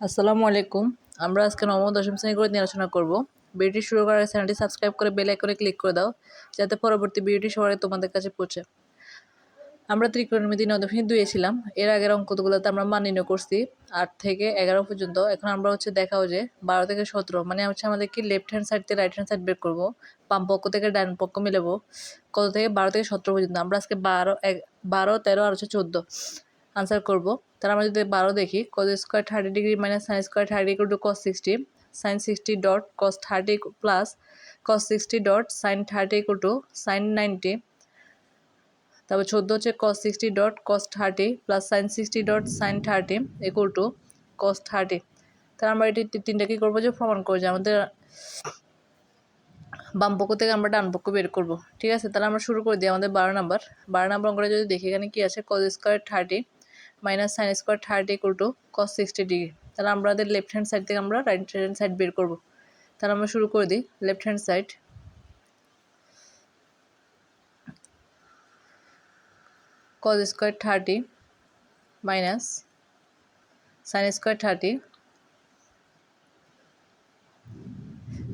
আসসালামু আলাইকুম। আমরা আজকে নবম, দশম শ্রেণি করে নিয়ে আলোচনা করব। ভিডিওটি শুরু করার চ্যানেলটি সাবস্ক্রাইব করে বেল আইকনে ক্লিক করে দাও, যাতে পরবর্তী ভিডিওটি সবাই তোমাদের কাছে পৌঁছে। আমরা ত্রিকোণমিতি নদফিনী দুয়ে ছিলাম। এর আগের অঙ্কগুলোতে আমরা মান করছি। আট থেকে এগারো পর্যন্ত। এখন আমরা হচ্ছে দেখাও যে বারো থেকে সতেরো মানে হচ্ছে আমাদের কি লেফট হ্যান্ড সাইড থেকে রাইট হ্যান্ড সাইড বের করব, বাম পক্ষ থেকে ডান পক্ষ মিলাবো, কত থেকে বারো থেকে সতেরো পর্যন্ত। আমরা আজকে বারো, এক, বারো, তেরো আর হচ্ছে চোদ্দ। আনসার করব। তাহলে আমরা যদি বারো দেখি cos square thirty degree minus sin square thirty equal to cos sixty sin sixty dot cos thirty plus cos sixty dot sin thirty equal to sin ninety তারপর চোদ্দ হচ্ছে cos sixty dot cos thirty plus sin sixty dot sin thirty equal to cos thirty তাহলে আমরা এটি তিনটা কী করব যে প্রমাণ করব যে আমাদের বাম পক্ষ থেকে আমরা ডান পক্ষ বের করব। ঠিক আছে, তাহলে আমরা শুরু করে দিই আমাদের বারো নাম্বার বারো নাম্বার অঙ্কটা যদি দেখি, এখানে কী আছে? Cos square thirty minus sin square thirty equal to cos sixty degree তাহলে আমাদের লেফট হ্যান্ড সাইড থেকে আমরা রাইট হ্যান্ড সাইড বের করব। তাহলে আমরা শুরু করে দিই left hand side cos square thirty minus sin square thirty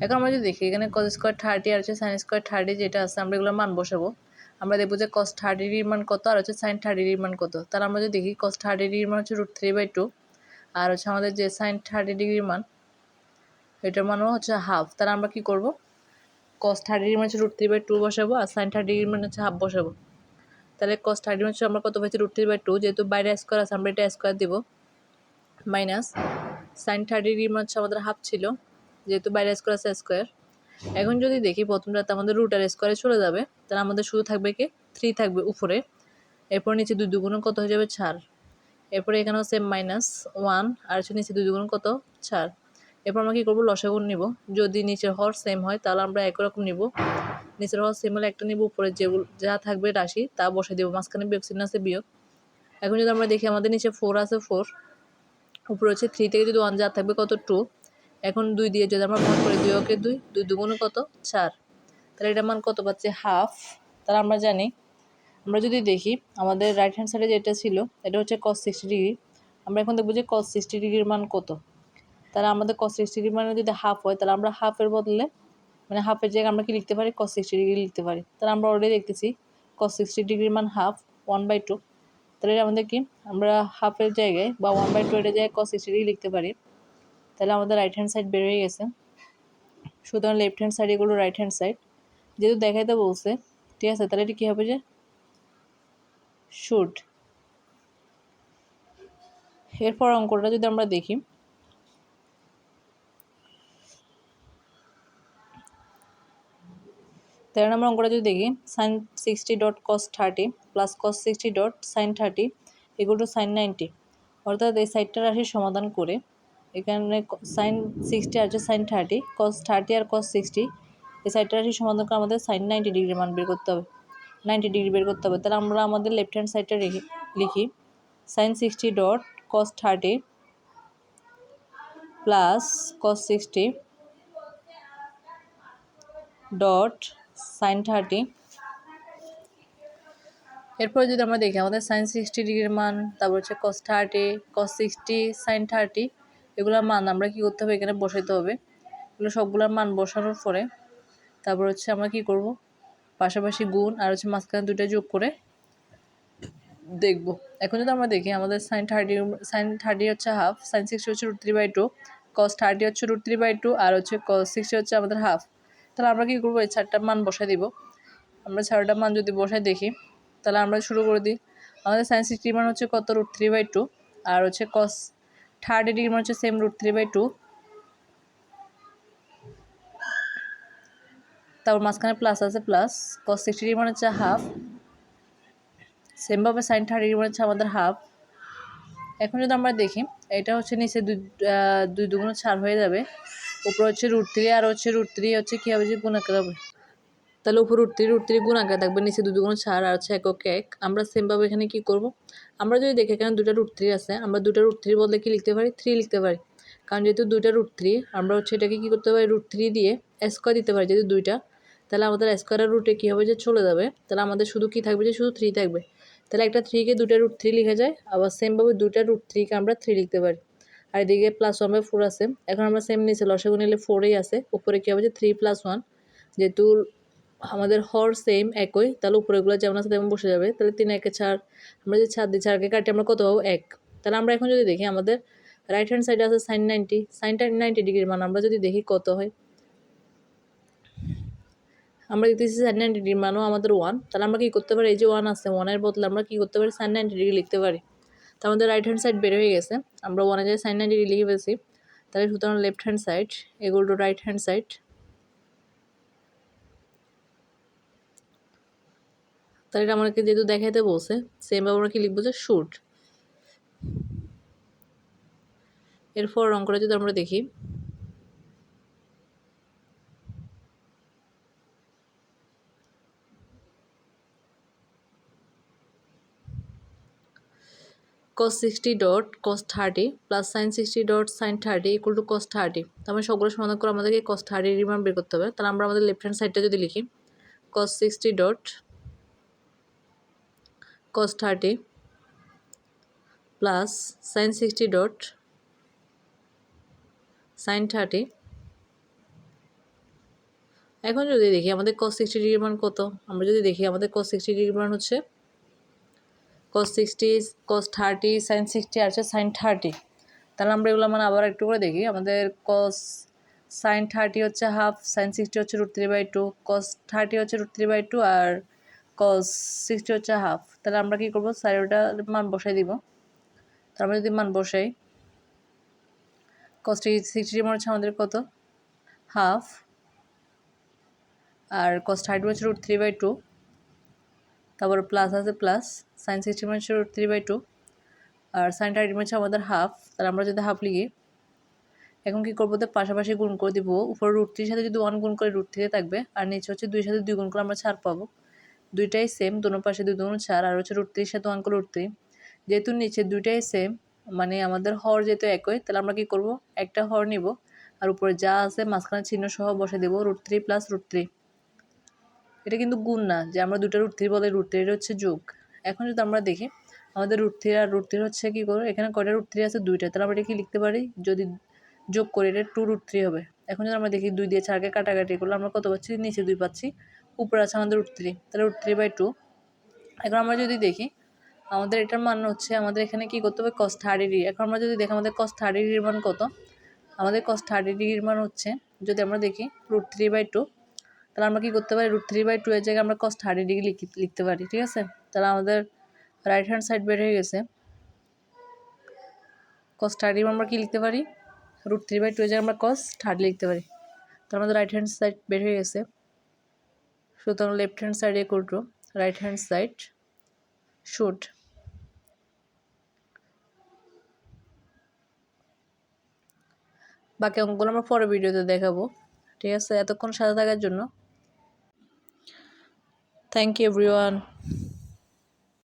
এখন আমরা যদি দেখি, এখানে কজ স্কোয়ার থার্টি আর হচ্ছে সাইন স্কোয়ার থার্টি যেটা আছে, আমরা এগুলো মান বসাবো। আমরা দেখব যে কস থার্টি ডিগ্রির মান কত, আর হচ্ছে সাইন থার্টি ডিগ্রির মান কত। তাহলে আমরা যদি দেখি কস থার্টি ডিগ্রির মান হচ্ছে রুট থ্রি বাই টু আর হচ্ছে আমাদের যে সাইন থার্টি ডিগ্রির মান, এটার মানও হচ্ছে হাফ তাহলে আমরা কি করব? কস থার্টি ডিগ্রি মানে হচ্ছে রুট থ্রি বাই টু বসাবো, আর সাইন থার্টি ডিগ্রি মানে হচ্ছে হাফ বসাবো। তাহলে কস থার্টি হচ্ছে আমরা কত পাইছি? রুট থ্রি বাই টু যেহেতু বাইরে স্কোয়ার আছে, আমরা এটা স্কোয়ার দিব। মাইনাস সাইন থার্টি ডিগ্রি মানে হচ্ছে আমাদের হাফ ছিল, যেহেতু বাইরে স্কোয়ার আছে স্কোয়ার এখন যদি দেখি প্রথমটাতে আমাদের রুট আর স্কোয়ারে চলে যাবে, তাহলে আমাদের শুধু থাকবে কি? থ্রি থাকবে উপরে। এরপর নিচে দুই দুগুণ কত হয়ে যাবে? চার। এরপরে এখানেও সেম মাইনাস ওয়ান আর হচ্ছে নিচে দুই দুগুণ কত? চার। এরপর আমরা কী করব? লসাগুণ নিব। যদি নিচের হর সেম হয়, তাহলে আমরা একই রকম নিব। নিচের হর সেম হলে একটা নিব, উপরে যেগুলো, যা থাকবে রাশি, তা বসে দেবো। মাঝখানে বিয়োগ চিহ্ন আছে, বিয়োগ। এখন যদি আমরা দেখি আমাদের নিচে ফোর আছে ফোর উপরে হচ্ছে থ্রি থেকে যদি ওয়ান যা থাকবে, কত? টু এখন দুই দিয়ে যদি আমরা ভাগ করি দুই ওকে দুই দুই দুগুণ কত? চার। তাহলে এটা মান কত পাচ্ছে? হাফ। তাহলে আমরা জানি, আমরা যদি দেখি, আমাদের রাইট হ্যান্ড সাইডে যেটা ছিল, এটা হচ্ছে কস সিক্সটি ডিগ্রি আমরা এখন দেখব যে কস সিক্সটি ডিগ্রির মান কত। তাহলে আমাদের কস সিক্সটি ডিগ্রি মানে যদি হাফ হয়, তাহলে আমরা হাফের বদলে মানে হাফের জায়গায় আমরা কি লিখতে পারি? কস সিক্সটি ডিগ্রি লিখতে পারি। তাহলে আমরা অলরেডি দেখতেছি কস সিক্সটি ডিগ্রির মান হাফ ওয়ান বাই টু তাহলে আমাদের কি? আমরা হাফের জায়গায় বা ওয়ান বাই টু এর জায়গায় কস সিক্সটি ডিগ্রি লিখতে পারি। তাহলে আমাদের রাইট হ্যান্ড সাইড বের হয়ে গেছে। সুতরাং লেফট হ্যান্ড সাইড এগুলো রাইট হ্যান্ড সাইড যেহেতু দেখাইতে বলছে, ঠিক আছে? তাহলে এটা কী হবে যে? শুড এরপর অঙ্কটা যদি আমরা দেখি। তেরো নম্বর অঙ্কটা যদি দেখি sin sixty dot cos thirty plus cos sixty dot sin thirty এগুলো সাইন নাইনটি অর্থাৎ এই সাইডটা রাশির সমাধান করে এখানে সাইন সিক্সটি আছে সাইন থার্টি কস থার্টি আর কস সিক্সটি এই সাইডটা রাশির সমাধান করে আমাদের সাইন নাইনটি ডিগ্রি মান বের করতে হবে। নাইনটি ডিগ্রি বের করতে হবে। তাহলে আমরা আমাদের লেফট হ্যান্ড সাইডটা লিখি। Sin sixty dot cos thirty plus cos sixty dot sin thirty এরপর যদি আমরা দেখি, আমাদের সাইন সিক্সটি ডিগ্রির মান, তারপর হচ্ছে cos thirty cos sixty sin thirty এগুলোর মান আমরা কী করতে হবে? এখানে বসাইতে হবে। এগুলো সবগুলোর মান বসানোর পরে তারপর হচ্ছে আমরা কী করব? পাশাপাশি গুণ আর হচ্ছে মাঝখানে দুটো যোগ করে দেখব। এখন যদি আমরা দেখি, আমাদের সাইন থার্টি সাইন থার্টি হচ্ছে হাফ সাইন সিক্সটি হচ্ছে root three by two cos thirty হচ্ছে রুট থ্রি বাই টু আর হচ্ছে কস সিক্সটি হচ্ছে আমাদের হাফ তাহলে আমরা কী করব? এই চারটার মান বসাই দিব। আমরা চারটার মান যদি বসাই দেখি, তাহলে আমরা শুরু করে দিই। আমাদের সাইন সিক্সটির মান হচ্ছে কত? রুট থ্রি বাই টু আর হচ্ছে কস থার্টি ডিগ্রি মান হচ্ছে same root three by two তারপর মাঝখানে প্লাস আছে প্লাস কস সিক্সটি ডিগ্রি মানে হচ্ছে হাফ সেমভাবে সাইন থার্টি ডিগ্রি মানে হচ্ছে আমাদের হাফ এখন যদি আমরা দেখি, এটা হচ্ছে নিচে দুই দুই দুগুণ ছাড় হয়ে যাবে। উপরে হচ্ছে রুট থ্রি আর হচ্ছে রুট থ্রি হচ্ছে কী হবে যে গুণাকার হবে? তাহলে উপর রুট থ্রি গুণাকার থাকবে নিচে দুই দুগুণ ছাড় আর হচ্ছে একক এক। আমরা সেমভাবে এখানে কী করব? আমরা যদি দেখি এখানে দুটা রুট থ্রি আছে, আমরা দুটো রুট থ্রি বদলে কি লিখতে পারি? থ্রি লিখতে পারি। কারণ যেহেতু দুইটা রুট থ্রি আমরা হচ্ছে এটাকে কী করতে পারি? রুট থ্রি দিয়ে স্কোয়ার দিতে পারি যেহেতু দুইটা। তাহলে আমাদের স্কোয়ারের রুটে কী হবে? যে চলে যাবে। তাহলে আমাদের শুধু কী থাকবে? যে শুধু থ্রি থাকবে। তাহলে একটা থ্রিকে দুটা রুট থ্রি লিখে যায়, আবার সেমভাবে দুটা রুট থ্রিকে আমরা থ্রি লিখতে পারি। আর এদিকে প্লাস ওয়ান বাই ফোর আছে। এখন আমরা সেম নিচে লসাগু নিলে ফোরেই আছে। উপরে কী হবে? যে থ্রি প্লাস ওয়ান যেহেতু আমাদের হর সেম একই। তাহলে উপরে উপরেগুলো যেমন আছে তেমন বসে যাবে। তাহলে তিন, একে চার। আমরা যদি চার দিই চারকে কাটি, আমরা কত পাবো? এক। তাহলে আমরা এখন যদি দেখি, আমাদের রাইট হ্যান্ড সাইডে আছে সাইন নাইনটি সাইনটা নাইনটি ডিগ্রির মান। আমরা যদি দেখি কত হয়? আমরা দেখতেছি সাইন নাইনটি ডিগ্রির মানও আমাদের ওয়ান তাহলে আমরা কী করতে পারি? এই যে ওয়ান আছে ওয়ানের বদলে আমরা কী করতে পারি? সাইন নাইনটি ডিগ্রি লিখতে পারি। তো আমাদের রাইট হ্যান্ড সাইড বের হয়ে গেছে। আমরা ওয়ানে যে সাইন নাইনটি ডিগ্রি লিখে ফেলছি। তাহলে সুতরাং লেফট হ্যান্ড সাইড এগুলো রাইট হ্যান্ড সাইড তাহলে এটা আমাকে যেহেতু দেখাইতে বলছে সেমভাবে আমরা কি লিখব যে শুট এরপর অঙ্কটা যদি আমরা দেখি। cos 60 dot cos 30 plus sin 60 dot sin 30 equal to cos 30 তো আমরা সবগুলো সমাধান করে আমাদেরকে cos 30 এর বের করতে হবে। তাহলে আমরা আমাদের লেফট হ্যান্ড সাইডটা যদি লিখি, cos 60 dot cos 30 plus sin 60 dot sin 30 এখন যদি দেখি আমাদের cos 60 ডিগ্রির মান কত? আমরা যদি দেখি আমাদের cos 60 ডিগ্রির মান হচ্ছে cos 60 cos 30 sin 60 আর হচ্ছে sin 30 তাহলে আমরা এগুলো মানে আবার একটু করে দেখি। আমাদের cos sin 30 হচ্ছে হাফ sin 60 হচ্ছে root three by two cos 30 হচ্ছে রুট থ্রি বাই টু আর cos 60 হচ্ছে হাফ তাহলে আমরা কী করব? সাইডটা মান বসাই দিব। তার আমরা যদি মান বসাই cos 60 মান হচ্ছে আমাদের কত? হাফ আর cos 30 হচ্ছে রুট থ্রি বাই টু তারপর প্লাস আছে প্লাস সাইন সিক্সটি হচ্ছে রুট থ্রি বাই টু আর সাইন থার্টি হচ্ছে আমাদের হাফ তাহলে আমরা যদি হাফ লিখি, এখন কী করব? তো পাশাপাশি গুণ করে দিব। উপরে রুট থ্রির সাথে যদি ওয়ান গুণ করে রুট থ্রি থাকবে, আর নিচে হচ্ছে দুই সাথে দুই গুণ করে আমরা ছাড় পাবো। দুইটাই সেম দোনো পাশে দুই দুগুণ ছাড়, আর হচ্ছে রুট থ্রির সাথে ওয়ান করে রুট থ্রি যেহেতু নিচে দুইটাই সেম মানে আমাদের হর যেহেতু একই, তাহলে আমরা কী করব? একটা হর নিব, আর উপরে যা আছে মাঝখানে চিহ্ন সহ বসে দেবো root three plus root three এটা কিন্তু গুণ না, যে আমরা দুটো রুট থ্রি বলে রুট থ্রি হচ্ছে যোগ। এখন যদি আমরা দেখি, আমাদের রুট থ্রি আর রুট থ্রি হচ্ছে কী করব এখানে কয়টা রুট থ্রি আছে? দুইটা। তাহলে আমরা এটা কি লিখতে পারি? যদি যোগ করি, এটা টু রুট থ্রি হবে। এখন যদি আমরা দেখি দুই দিয়ে চারকে কাটাকাটি করলে আমরা কত পাচ্ছি? নিচে দুই পাচ্ছি। উপরে আছে আমাদের রুট থ্রি তাহলে রুট থ্রি বাই টু এখন আমরা যদি দেখি, আমাদের এটার মান হচ্ছে, আমাদের এখানে কি করতে হবে? কস থার্টি ডিগ্রি এখন আমরা যদি দেখি, আমাদের কস থার্টি ডিগ্রির মান কত? আমাদের কস থার্টি ডিগ্রির মান হচ্ছে, যদি আমরা দেখি রুট থ্রি বাই টু তাহলে আমরা কী করতে পারি? রুট থ্রি বাই টু এর জায়গায় আমরা কস থার্টি ডিগ্রি লিখতে পারি, ঠিক আছে? তাহলে আমাদের রাইট হ্যান্ড সাইড বের হয়ে গেছে। কস থার্টি আমরা কী লিখতে পারি? রুট থ্রি বাই টু এর জায়গায় আমরা কস থার্টি লিখতে পারি। তাহলে আমাদের রাইট হ্যান্ড সাইড বের হয়ে গেছে। সুতরাং লেফট হ্যান্ড সাইডে করব রাইট হ্যান্ড সাইড শুট বাকি অঙ্কগুলো আমরা পরে ভিডিওতে দেখাবো, ঠিক আছে? এতক্ষণ সাথে থাকার জন্য। Thank you everyone